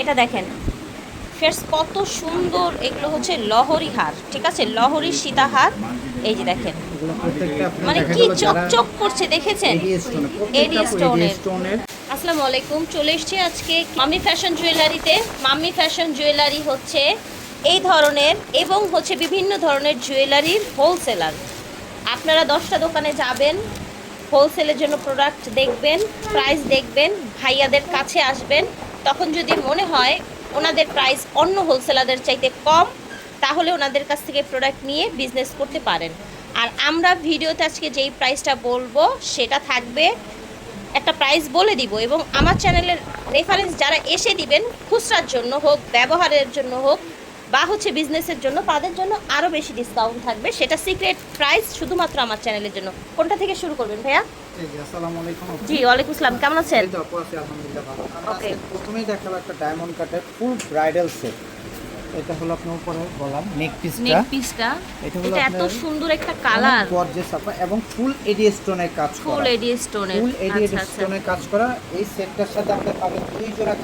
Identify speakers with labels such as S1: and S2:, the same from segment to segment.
S1: এটা দেখেন। ফেরস কত সুন্দর এগুলো হচ্ছে লহরি হার ঠিক আছে? লহরি সীতাহার। এই যে দেখেন। মানে কি চকচক করছে দেখেছেন?
S2: এডি স্টোনের।
S1: আসসালামু আলাইকুম চলে এসেছি আজকে মাম্মি ফ্যাশন জুয়েলারিতে মাম্মি ফ্যাশন জুয়েলারি হচ্ছে এই ধরনের এবং হচ্ছে বিভিন্ন ধরনের জুয়েলারির হোলসেলার আপনারা দশটা দোকানে যাবেন হোলসেলের জন্য প্রোডাক্ট দেখবেন প্রাইস দেখবেন ভাইয়াদের কাছে আসবেন। তখন যদি মনে হয় ওনাদের প্রাইস অন্য হোলসেলারদের চাইতে কম, তাহলে ওনাদের কাছ থেকে প্রোডাক্ট নিয়ে বিজনেস করতে পারেন। আর আমরা ভিডিওতে আজকে যেই প্রাইসটা বলব, সেটা থাকবে একটা প্রাইস বলে দিব এবং আমার চ্যানেলের রেফারেন্স যারা এসে দিবেন, খুচরার জন্য হোক, ব্যবহারের জন্য হোক বা হচ্ছে বিজনেসের জন্য তাদের জন্য আরও বেশি ডিসকাউন্ট থাকবে। সেটা সিক্রেট প্রাইস শুধুমাত্র আমার চ্যানেলের জন্য। কোনটা থেকে শুরু করবেন ভাইয়া? জি ওয়ালাইকুম আসসালাম। কেমন আছেন?
S2: প্রথমেই দেখাবো একটা ডায়মন্ড কাটের ফুল ব্রাইডাল সেট এটা হলো আপনার উপরে বললাম নেক পিসটা
S1: নেক পিসটা
S2: এটা হলো
S1: এত সুন্দর একটা কালার
S2: গর্জিয়াস আপা এবং ফুল এডি স্টোনের কাজ করা।
S1: ফুল এডি স্টোনের
S2: ফুল এডি স্টোনের কাজ করা। এই সেটটার সাথে আপনি পাবেন দুই জোড়া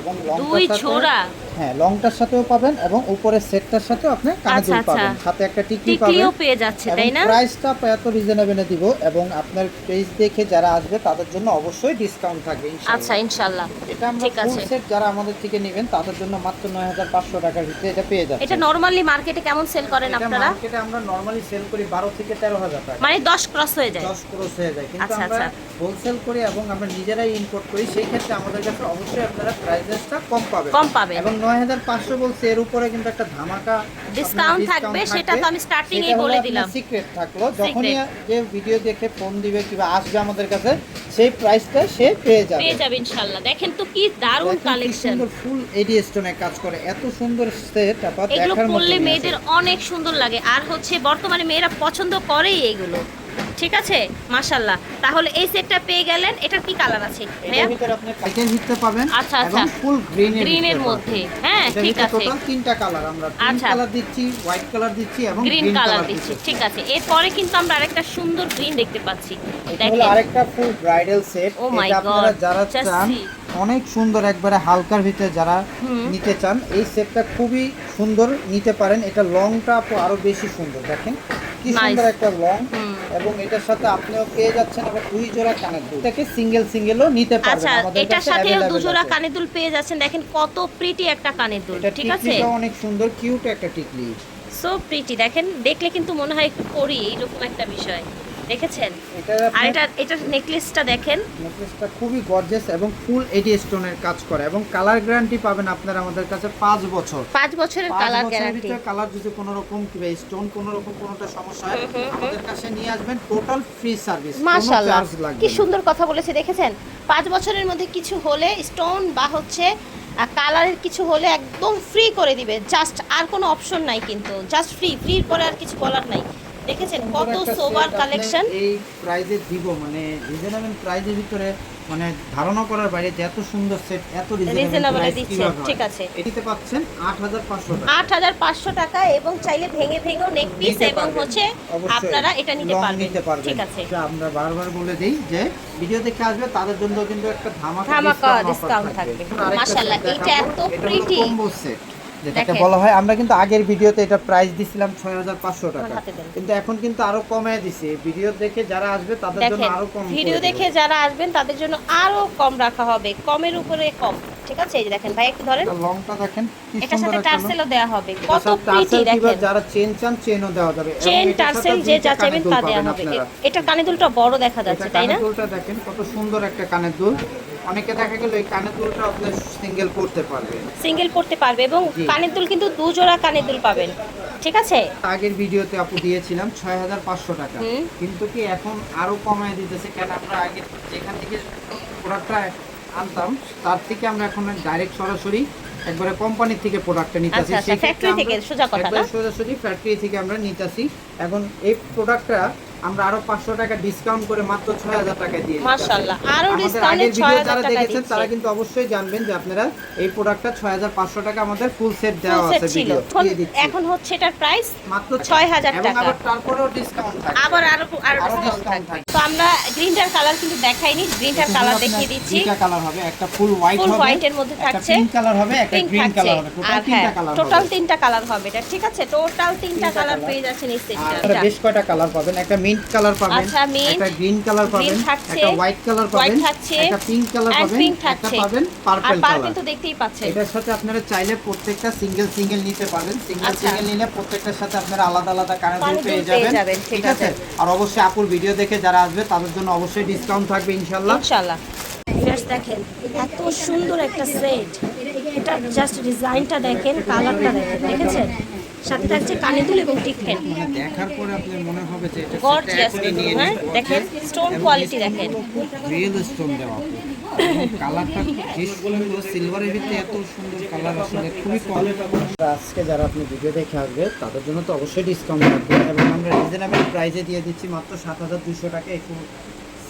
S2: এবং
S1: দুই
S2: লংটার সাথে
S1: ছোড়া
S2: হ্যাঁ লংটার সাথেও পাবেন এবং উপরের সেটটার সাথেও আপনি কানেদুল
S1: আচ্ছা,
S2: পাবেন
S1: আচ্ছা।
S2: সাথে একটা টিকলি
S1: টিকলিও
S2: পাবেন।
S1: পেয়ে যাচ্ছে তাই না?
S2: প্রাইসটা এত রিজনেবলে দিব এবং আপনার পেজ দেখে যারা আসবে তাদের জন্য অবশ্যই ডিসকাউন্ট থাকবে
S1: আচ্ছা
S2: ইনশাআল্লাহ। এটা আমরা
S1: ঠিক
S2: ফুল
S1: আছে।
S2: সেট যারা আমাদের থেকে নেবেন তাদের জন্য মাত্র 9500 টাকার ভিতরে এটা পেয়ে যাচ্ছে
S1: এটা নরমালি মার্কেটে কেমন সেল করেন আপনারা?
S2: মার্কেটে আমরা নরমালি সেল করি 12 থেকে 13000 টাকা।
S1: মানে 10 ক্রস হয়ে যায়।
S2: 10 ক্রস হয়ে যায়। কিন্তু
S1: আচ্ছা,
S2: আমরা। হোলসেল করি এবং আমরা নিজেরাই ইম্পোর্ট করি সেই ক্ষেত্রে আমাদের কাছে অবশ্যই আপনারা প্রাইসেসটা কম পাবেন।
S1: কম পাবেন।
S2: এবং 9500 বলছে এর উপরে কিন্তু একটা ধামাকা
S1: Discount থাকবে, সেটা তো আমি starting এই বলে দিলাম।
S2: সিক্রেট থাকল। যখনই যে ভিডিও দেখে ফোন দিবে কিংবা আসবে আমাদের কাছে সেই প্রাইসটা সে পেয়ে যাবে।
S1: পেয়ে যাবে ইনশাল্লাহ দেখেন তো কি দারুণ কালেকশন
S2: সুন্দর ফুল এডি স্টোনে কাজ করে। এত সুন্দর সেট আপাতত দেখার মতো
S1: পরলে মেয়েদের অনেক সুন্দর লাগে। আর হচ্ছে বর্তমানে মেয়েরা পছন্দ করেই এগুলো। ঠিক আছে? মাশাল্লাহ তাহলে এই সেটটা পেয়ে গেলেন। এটার কি কালার আছে? ভাইয়া?
S2: এটার ভিতরে আপনি কাইটের ভিতরে পাবেন
S1: আচ্ছা, আচ্ছা।
S2: ফুল গ্রিনের
S1: গ্রিনের মধ্যে। হ্যাঁ ঠিক আছে।
S2: টোটাল তিনটা কালার। আমরা
S1: আচ্ছা।
S2: কালার দিচ্ছি হোয়াইট কালার দিচ্ছি এবং
S1: গ্রিন
S2: গ্রিন
S1: কালার দিচ্ছি। ঠিক আছে। এরপরে কিন্তু আমরা আরেকটা সুন্দর গ্রিন দেখতে পাচ্ছি।
S2: এটা হলো
S1: দেখেন।
S2: আরেকটা ফুল ব্রাইডাল সেট এটা আপনারা যারা চান অনেক সুন্দর একবারে হালকার ভিতরে যারা নিতে চান এই সেটটা খুবই সুন্দর নিতে পারেন। এটা লংটা আরও বেশি সুন্দর। দেখেন কি সুন্দর একটা লং। এবং এটার সাথে আপনিও পেয়ে যাচ্ছেন আবার দুই জোড়া কানের দুল। এটাকে সিঙ্গেল সিঙ্গেলও নিতে পারবেন
S1: আচ্ছা এটার
S2: সাথে
S1: দুই
S2: জোড়া
S1: কানের দুল পেয়ে যাচ্ছেন। দেখেন কত প্রিটি একটা কানের দুল ঠিক আছে?
S2: এটা অনেক সুন্দর কিউট একটা টিকলি।
S1: সো প্রিটি দেখেন দেখলে কিন্তু মনে হয় একটু করি এইরকম একটা বিষয়। দেখেছেন? আর এটা নেকলেসটা দেখেন।
S2: নেকলেসটা খুবই গর্জিয়াস এবং ফুল এডি স্টোনের কাজ করে এবং কালার গ্যারান্টি পাবেন আপনারা আমাদের কাছে পাঁচ বছর।
S1: পাঁচ বছরের কালার গ্যারান্টি
S2: কালার যদি কোনো রকম কিংবা স্টোন কোনো রকম কোনোটা সমস্যা হয় আমাদের কাছে নিয়ে আসবেন টোটাল ফ্রি সার্ভিস
S1: মাশাআল্লাহ। কি সুন্দর কথা বলেছে দেখেছেন? পাঁচ বছরের মধ্যে কিছু হলে স্টোন বা হচ্ছে কালারের কিছু হলে একদম ফ্রি করে দিবে। জাস্ট আর কোনো অপশন নাই কিন্তু। জাস্ট ফ্রি ফ্রির পরে আর কিছু বলার নাই। দেখেছেন কত সোবার কালেকশন
S2: এই প্রাইজে দিব মানে রিজনেবল প্রাইজের ভিতরে মানে ধারণা করার বাইরে যে এত সুন্দর সেট এত রিজনেবল
S1: এ দিচ্ছেন, ঠিক আছে।
S2: এটিতে পাচ্ছেন 8500 টাকা।
S1: আট হাজার পাঁচশো টাকা এবং চাইলে ভেঙে ভেঙেও নেক পিস এবং হচ্ছে আপনারা এটা নিতে পারবেন। ঠিক আছে।
S2: এটা আমরা বারবার বলে দেই যে ভিডিও দেখে আসবে তাদের জন্য কিন্তু একটা ধামাকা offer
S1: থাকবে। মাশাআল্লাহ,
S2: দেখাবো।
S1: এত
S2: এটা হলো
S1: pretty।
S2: যেটাকে বলা হয় আমরা কিন্তু আগের ভিডিওতে এটা প্রাইস দিছিলাম 6500 টাকা।
S1: হাতে দেন।
S2: কিন্তু এখন কিন্তু আরও কমায় দিছি। ভিডিও দেখে যারা আসবে তাদের জন্য আরও কম
S1: ভিডিও দেখে যারা আসবেন তাদের জন্য আরও কম রাখা হবে। কমের উপরে কম। ঠিক আছে? এই যে দেখেন ভাই একটু ধরেন।
S2: লংটা দেখেন কি
S1: এটার সাথে টার্সেলও দেওয়া হবে। কত প্রিটি দেখেন।
S2: যারা চেন চান চেনও দেওয়া যাবে।
S1: চেন টার্সেল যে যা চাইবেন তা হবে। দুলটা বড় দেখা যাচ্ছে তাই না?
S2: দেখেন কত সুন্দর একটা কানের দুল। অনেকে দেখা গেল এই কানের দুলটা আপনি সিঙ্গেল করতে পারবে।
S1: সিঙ্গেল পড়তে পারবে এবং কানের দুল কিন্তু দু জোড়া কানের দুল পাবেন। ঠিক আছে?
S2: আগের ভিডিওতে আপু দিয়েছিলাম ছয় হাজার পাঁচশো টাকা। কিন্তু কি এখন আরও কমায় দিতেছে? কেন আমরা আগে যেখান থেকে প্রোডাক্টটা আনতাম তার থেকে আমরা এখন ডাইরেক্ট সরাসরি একবারে কোম্পানি থেকে প্রোডাক্টটা নিতেছি।
S1: আচ্ছা, আচ্ছা, থেকে, সোজা কথা?
S2: সোজাসুজি ফ্যাক্টরি থেকে আমরা নিতেছি। এখন এই প্রোডাক্টটা আমরা আরও পাঁচশো টাকা ডিসকাউন্ট করে মাত্র ছয় হাজার টাকা দিয়ে
S1: মাশাআল্লাহ
S2: আরও
S1: ডিসকাউন্টে 6000 টাকা
S2: দেখেছেন তারা কিন্তু অবশ্যই জানবেন যে আপনারা এই প্রোডাক্টটা ছয় হাজার পাঁচশো টাকা আমাদের ফুল সেট দেওয়া আছে ভিডিও
S1: এখন- হচ্ছে এটার প্রাইস
S2: মাত্র
S1: 6000
S2: এবং আবার তারপরেও ডিসকাউন্ট থাকবে।
S1: আবার আরও
S2: আরও
S1: ডিসকাউন্ট থাকবে। তো আমরা গ্রিনটার কালার কিন্তু দেখাইনি। গ্রিনটার কালার দেখিয়ে দিচ্ছি।
S2: দুইটা কালার হবে একটা ফুল হোয়াইট
S1: ফুল হোয়াইটের মধ্যে থাকছে
S2: পিঙ্ক কালার হবে একটা গ্রিন কালার হবে। টোটাল তিনটা
S1: হ্যাঁ
S2: কালার
S1: টোটাল
S2: হবে।
S1: তিনটা কালার হবে এটা ঠিক আছে? টোটাল তিনটা কালার। পেয়ে যাচ্ছেন এই সেটটা
S2: বেশ কয়টা কালার পাবেন? একটা মিন্ট কালার পাবেন
S1: আচ্ছা,
S2: একটা গ্রিন কালার পাবেন একটা হোয়াইট কালার পাবেন
S1: থাকছে,
S2: একটা পিঙ্ক কালার পাবেন একটা
S1: থাকছে।
S2: পাবেন
S1: আর
S2: পার্পল কালার
S1: তো দেখতেই পাচ্ছেন।
S2: এটার সাথে আপনারা চাইলে প্রত্যেকটা সিঙ্গেল সিঙ্গেল নিতে পারবেন সিঙ্গেল
S1: আচ্ছা।
S2: সিঙ্গেল নিলে প্রত্যেকটার সাথে আপনারা আলাদা আলাদা কানের পেয়ে যাবেন।
S1: ঠিক
S2: আছে। আর অবশ্যই আপুর ভিডিও দেখে যারা আসবে তাদের জন্য অবশ্যই ডিসকাউন্ট থাকবে ইনশাআল্লাহ।
S1: ইনশাআল্লাহ। দেখেন এত সুন্দর একটা সেট এটা জাস্ট ডিজাইনটা দেখেন কালারটা দেখেন দেখেছেন? সাথে থাকছে কানে দুল এবং টিকেন
S2: মানে দেখার পরে আপনার মনে হবে যে এটা
S1: গর্জিয়াস হ্যাঁ? দেখেন স্টোন কোয়ালিটি দেখেন।
S2: রিয়েল স্টোন দেওয়া কালারটা যে সুন্দর সিলভারের ভিতরে এত সুন্দর কালার আসলে খুবই কম। আজকে যারা আপনি ভিডিও দেখে আসবে তাদের জন্য তো অবশ্যই ডিসকাউন্ট থাকবে। এবং আমরা রিজনেবল প্রাইসে দিয়ে দিচ্ছি মাত্র সাত হাজার দুশো টাকা। এই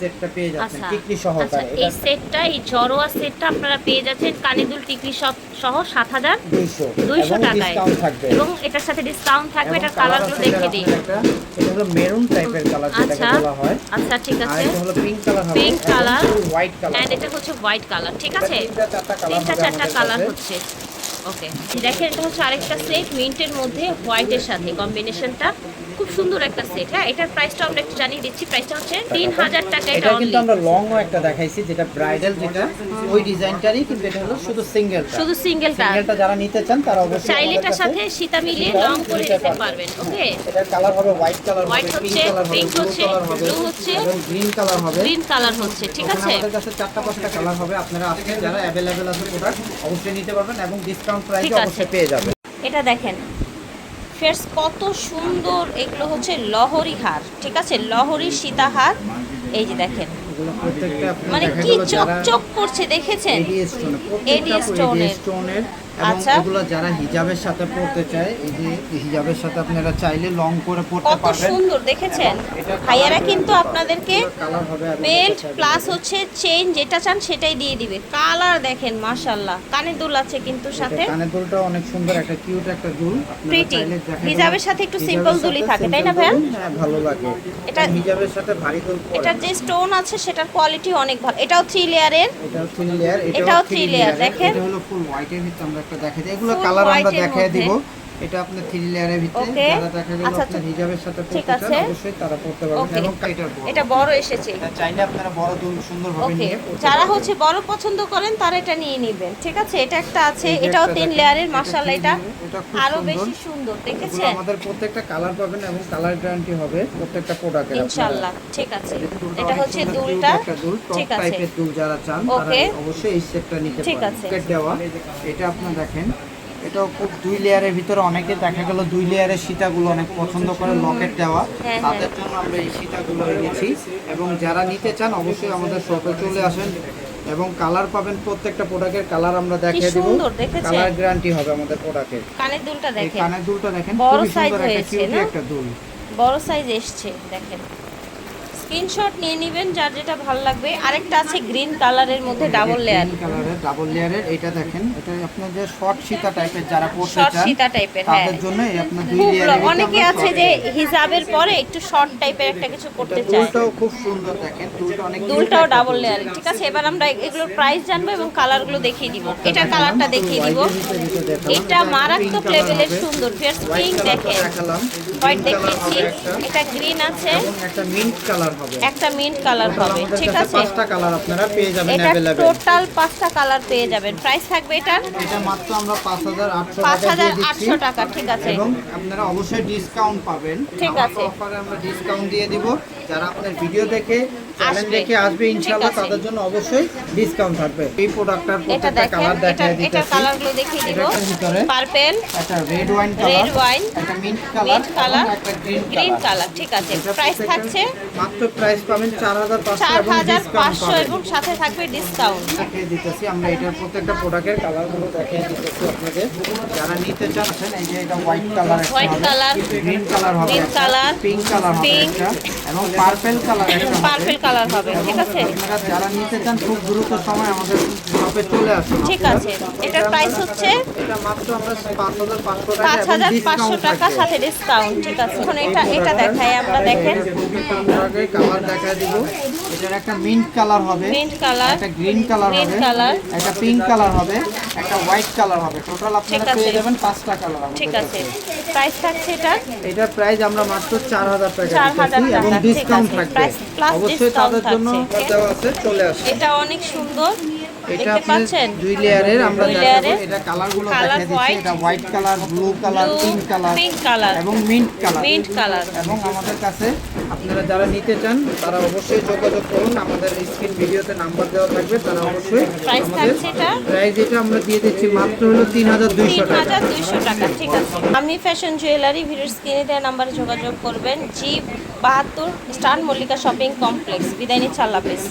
S2: সেটটা পেয়ে যাচ্ছেন
S1: আচ্ছা।
S2: টিকলি
S1: আচ্ছা এই সেটটা এই জরোয়া সেটটা আপনারা পেয়ে যাচ্ছেন কানিদুল টিকলি সব সহ সাত হাজার
S2: দুইশো।
S1: টাকায়। এবং এটার সাথে ডিসকাউন্ট থাকবে এটার কালারগুলো দেখে দিই।
S2: এটা হলো মেরুন টাইপের কালার যেটাকে
S1: আচ্ছা
S2: বলা হয়।
S1: আচ্ছা ঠিক আছে।
S2: এটা হলো পিঙ্ক কালার হবে। হোয়াইট কালার
S1: এটা হচ্ছে হোয়াইট কালার ঠিক আছে?
S2: তিনটা চারটা কালার
S1: হচ্ছে। ওকে দেখেন এটা হচ্ছে আরেকটা সেট মিন্টের মধ্যে হোয়াইটের সাথে কম্বিনেশনটা খুব সুন্দর একটা সেট হ্যাঁ? এটার প্রাইসটা আমরা একটু জানিয়ে দিচ্ছি। প্রাইসটা হচ্ছে তিন হাজার টাকা এটা
S2: এটা কিন্তু আমরা লং একটা দেখাইছি যেটা ব্রাইডাল যেটা ওই ডিজাইনটারই কিন্তু এটা হলো শুধু সিঙ্গেল
S1: শুধু সিঙ্গেলটা
S2: সিঙ্গেলটা যারা নিতে চান তারা অবশ্যই
S1: চাইলে
S2: আমাদের
S1: এটার
S2: কাছে-
S1: সাথে সীতা মিলিয়ে লং করে নিতে পারবেন ওকে
S2: এটার কালার হবে হোয়াইট কালার হবে
S1: White
S2: পিঙ্ক
S1: হচ্ছে,
S2: ব্লু
S1: হচ্ছে, হচ্ছে,
S2: গ্রিন কালার হবে।
S1: গ্রিন কালার হচ্ছে ঠিক আছে?
S2: আমাদের কাছে চারটা পাঁচটা কালার হবে আপনারা আজকে যারা অ্যাভেলেবেল আছে প্রোডাক্ট অবশ্যই নিতে পারবেন এবং ডিসকাউন্ট
S1: ঠিক
S2: প্রাইসে অবশ্যই পেয়ে যাবেন
S1: এটা দেখেন। ফের কত সুন্দর এগুলো হচ্ছে লহরি হার ঠিক আছে? লহরি সীতাহার। এই যে দেখেন। মানে কি চকচক করছে দেখেছেন?
S2: এডি স্টোনের এবং
S1: আচ্ছা।
S2: এগুলো যারা হিজাবের সাথে পড়তে চায় এই যে হিজাবের সাথে আপনারা চাইলে লং করে পড়তে
S1: কত সুন্দর দেখেছেন?
S2: এটা
S1: ভাইয়ারা কিন্তু আপনাদেরকে বেল্ট প্লাস হচ্ছে চেইন যেটা চান সেটাই দিয়ে দিবে। কালার দেখেন মাশাল্লাহ কানে দুল আছে কিন্তু সাথে।
S2: এটা কানের দুলটা অনেক সুন্দর একটা কিউট একটা দুল। গেল
S1: হিজাবের সাথে একটু
S2: সাথে
S1: দুলই থাকে, তাই না ভাইয়া?
S2: হ্যাঁ ভালো লাগে।
S1: এটা-
S2: এটা হিজাবের সাথে ভারী দুল
S1: এটার যে স্টোন আছে সেটার কোয়ালিটি অনেক ভালো। এটাও থ্রি লেয়ারের
S2: এটাও থ্রি লেয়ার
S1: এটাও three layer, দেখেন।
S2: এটা হলো ফুল হোয়াইটের ভিতরে আমরা একটা দেখাই দিই এগুলো কালার আমরা দেখাই দিব। এটা আপনার থ্রি লেয়ারের ভিতরে। যারা দেখা গেল
S1: আচ্ছা,
S2: আপনার
S1: আচ্ছা।
S2: হিজাবের সাথে
S1: ঠিক আছে।
S2: অবশ্যই তারা পড়তে পারবেন এবং এটার বড়।
S1: এটা বড় এসেছে।
S2: এটা চাইলে আপনারা বড় দুল সুন্দরভাবে
S1: ওকে
S2: নিয়ে
S1: যারা হচ্ছে বড় পছন্দ করেন তারা এটা নিয়ে নেবেন। ঠিক আছে? এটা একটা আছে। এটাও তিন লেয়ারের মাশাআল্লাহ এটা
S2: এটা আরও
S1: বেশি সুন্দর দেখেছেন?
S2: আমাদের প্রত্যেকটা কালার পাবেন এবং কালার গ্যারান্টি হবে প্রত্যেকটা প্রোডাক্টের
S1: ইনশাআল্লাহ ঠিক আছে। এটা হচ্ছে দুলটা।
S2: একটা দুল,
S1: ঠিক আছে।
S2: এর দুল যারা চান তারা অবশ্যই এই সেটটা নিতে
S1: ঠিক আছে।
S2: দেওয়া। এটা আপনারা দেখেন এটাও খুব দুই লেয়ারের ভিতরে অনেকে দেখা গেল দুই লেয়ারের সীতাগুলো অনেক পছন্দ করে লকেট দেওয়া।
S1: হ্যাঁ,
S2: তাদের জন্য আমরা এই সীতাগুলো এনেছি এবং যারা নিতে চান অবশ্যই আমাদের শপে চলে আসেন এবং কালার পাবেন প্রত্যেকটা প্রোডাক্টের কালার আমরা দেখিয়ে দিব।
S1: সুন্দর,
S2: কালার গ্যারান্টি হবে আমাদের প্রোডাক্টের
S1: কানের দুলটা দেখেন।
S2: কানের দুলটা দেখেন
S1: বড়
S2: একটা
S1: হয়েছে, না?
S2: একটা দুল।
S1: বড় সাইজ এসছে দেখেন। স্ক্রিনশট নিয়ে নেবেন যার যেটা ভালো লাগবে। আরেকটা আছে গ্রিন কালারের মধ্যে ডাবল লেয়ার।
S2: কালারের ডাবল লেয়ারের এটা দেখেন এটা আপনার যে শর্ট সীতা টাইপের যারা পড়তে
S1: শর্ট
S2: চান
S1: সীতা টাইপের হ্যাঁ।
S2: তাদের জন্য এই আপনার দুই লেয়ারের
S1: অনেকে আছে যে। হিজাবের পরে একটু শর্ট টাইপের একটা কিছু করতে
S2: এটা
S1: চায়।
S2: দুলটাও খুব সুন্দর দেখেন দুলটা অনেক
S1: দুলটাও ডাবল লেয়ার। ঠিক আছে এবার আমরা এগুলোর প্রাইস জানব এবং কালারগুলো দেখিয়ে দিব। এটার কালারটা দেখিয়ে দিব। এটা মারাত্মক লেভেলের সুন্দর।
S2: White
S1: পিঙ্ক দেখেন। হোয়াইট দেখিয়েছি। এটা গ্রিন আছে।
S2: একটা মিন্ট কালার
S1: একটা মিন্ট কালার হবে ঠিক আছে?
S2: পাঁচটা কালার আপনারা পেয়ে যাবেন
S1: এটা টোটাল পাঁচটা কালার পেয়ে যাবেন। প্রাইস থাকবে এটার
S2: এটা মাত্র আমরা পাঁচ হাজার আটশো
S1: পাঁচ
S2: টাকা
S1: হাজার আটশো টাকা ঠিক আছে।
S2: এবং আপনারা অবশ্যই ডিসকাউন্ট পাবেন।
S1: ঠিক আছে।
S2: অফারে আমরা ডিসকাউন্ট দিয়ে দিব। যারা আপনার ভিডিও দেখে চ্যানেল দেখে আসবে ইনশাআল্লাহ তাদের জন্য অবশ্যই ডিসকাউন্ট থাকবে। এই প্রোডাক্টটার প্রত্যেকটা কালার
S1: এটা
S2: দেখায়
S1: এটা কালারগুলো দেখিয়ে দিব। পার্পেল
S2: একটা red wine colour
S1: red wine
S2: একটা মিন্ট কালার
S1: মিন্ট কালার
S2: একটা গ্রিন
S1: গ্রিন
S2: কালার
S1: কালার ঠিক আছে। প্রাইস থাকছে
S2: মাত্র প্রাইস পাবেন চার হাজার পাঁচশো
S1: চার
S2: এবং
S1: সাথে থাকবে ডিসকাউন্ট
S2: দেখিয়ে দিতেছি আমরা এটার প্রত্যেকটা প্রোডাক্টের কালারগুলো দেখিয়ে দিতেছি আপনাকে যারা নিতে চাচ্ছেন এই যে এটা white colour
S1: white colour
S2: green colour হবে
S1: Green colour,
S2: পিঙ্ক কালার হবে এবং পার্পল কালার।
S1: পার্পেল কালার হবে। ঠিক আছে?
S2: আপনারা যারা নিতে চান খুব দ্রুত সময় আমাদের শপে চলে আসুন।
S1: ঠিক আছে এটার প্রাইস হচ্ছে
S2: এটা মাত্র আমরা পাঁচ হাজার পাঁচশো টাকা
S1: পাঁচ
S2: এবং
S1: হাজার পাঁচশো
S2: ডিসকাউন্ট
S1: টাকা সাথে ডিসকাউন্ট ঠিক আছে? এখন এটা এটা দেখাই আমরা দেখেন।
S2: কালার দেখা দিব। এটার একটা মিন্ট কালার হবে।
S1: মিন্ট কালার
S2: একটা গ্রিন কালার হবে।
S1: colour।
S2: একটা পিঙ্ক কালার হবে। একটা হোয়াইট কালার হবে। টোটাল আপনারা পেয়ে যাবেন পাঁচটা কালার
S1: ঠিক আছে। প্রাইস থাকছে এটা
S2: এটার প্রাইস আমরা মাত্র চার হাজার টাকা
S1: 4,000
S2: দিতেছি এবং ডিসকাউন্ট। থাকবে। অবশ্যই তাদের জন্য চলে আসে
S1: এটা অনেক সুন্দর।
S2: এটা
S1: পাচ্ছেন?
S2: দুই লেয়ারের আমরা দেখাবো। এটা কালারগুলো
S1: Colour
S2: দিচ্ছি। এটা white colour blue colour pink colour
S1: pink colour,
S2: এবং মিন্ট কালার
S1: mint colour।
S2: এবং আমাদের কাছে আপনারা যারা নিতে চান তারা অবশ্যই যোগাযোগ করুন। আমাদের স্ক্রিন ভিডিওতে নাম্বার দেওয়া থাকবে তারা অবশ্যই আমাদের? প্রাইস এটা আমরা দিয়ে দিচ্ছি মাত্র হলো তিন হাজার
S1: তিন দুইশো টাকা ঠিক আছে। আমি ফ্যাশন জুয়েলারি ভিডিওর স্ক্রিনে দেওয়া নাম্বারে যোগাযোগ করবেন। জি বাহাত্তর স্টার মল্লিকা শপিং কমপ্লেক্স বিদায় নিচ্ছে আল্লাহ হাফেজ।